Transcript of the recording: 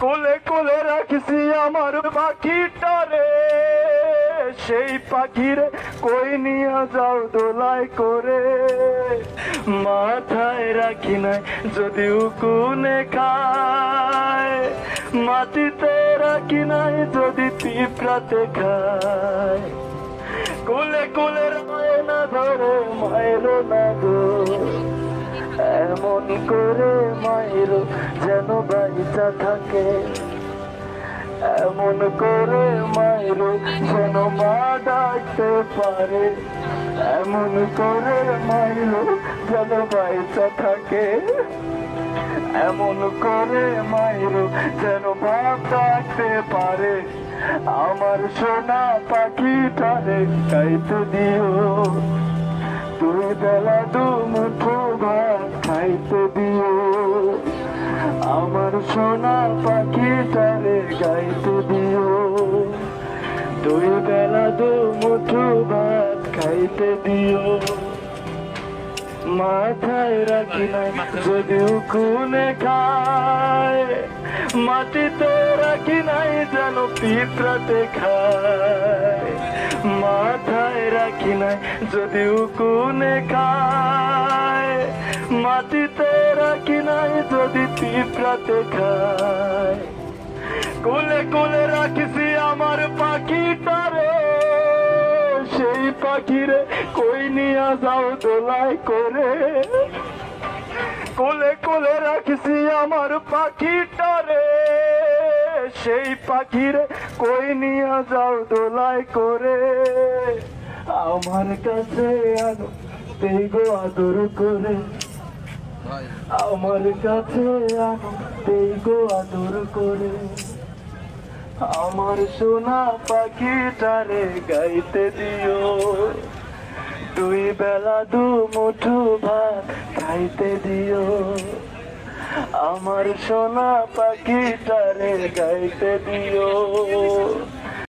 কোলে কোলে রাখছি আমার পাখিটা রে। সেই পাখির কই নিয়ে যাও দোলায় করে। মাথায় রাখি নাই, যদি উকুনে খায়। মাটিতে রাখি নাই, যদি পিঁপড়াতে খায়। কোলে কোলে রায় না ধরে মায়ের না এমন করে মায়ের যেন বাইচা থাকে? এমন করে মায়ের যেন মা ডাকতে পারে। এমন করে মায়ের যেন বাইচা থাকে। এমন করে মায়ের যেন বাপ ডাকতে পারে। আমার সোনা পাখিটারে খাইতে দিও। দুই বেলা দু খাইতে দিও আমার সোনা পাখিটারে গাইতে দিও দুই বেলা দু মুঠো ভাত খাইতে দিও। মাথায় রাখি নাই যদি উকুনে খায়, মাটিতে রাখি নাই যেন পিঁপড়াতে খায়। মাথায় রাখি নাই যদি উকুনে খায়। মাটিতে রাখি নাই যদি পিঁপড়াতে খায় কোলে কোলে রাখিছি আমার পাখিটারে, সেই পাখিরে কই নিয়ে যাও দোলাই করে? কোলে কোলে রাখিছি আমার পাখিটারে, সেই পাখিরে কই নিয়ে যাও দোলাই করে? আমার কাছে আনো তেগো আদর করে। আমার কাছে আনো তেগো আদর করে। আমার সোনা পাখিটারে গাইতে দিও। দুই বেলা দু মুঠো ভাত খাইতে দিও। আমার সোনা পাখিটারে গাইতে দিও।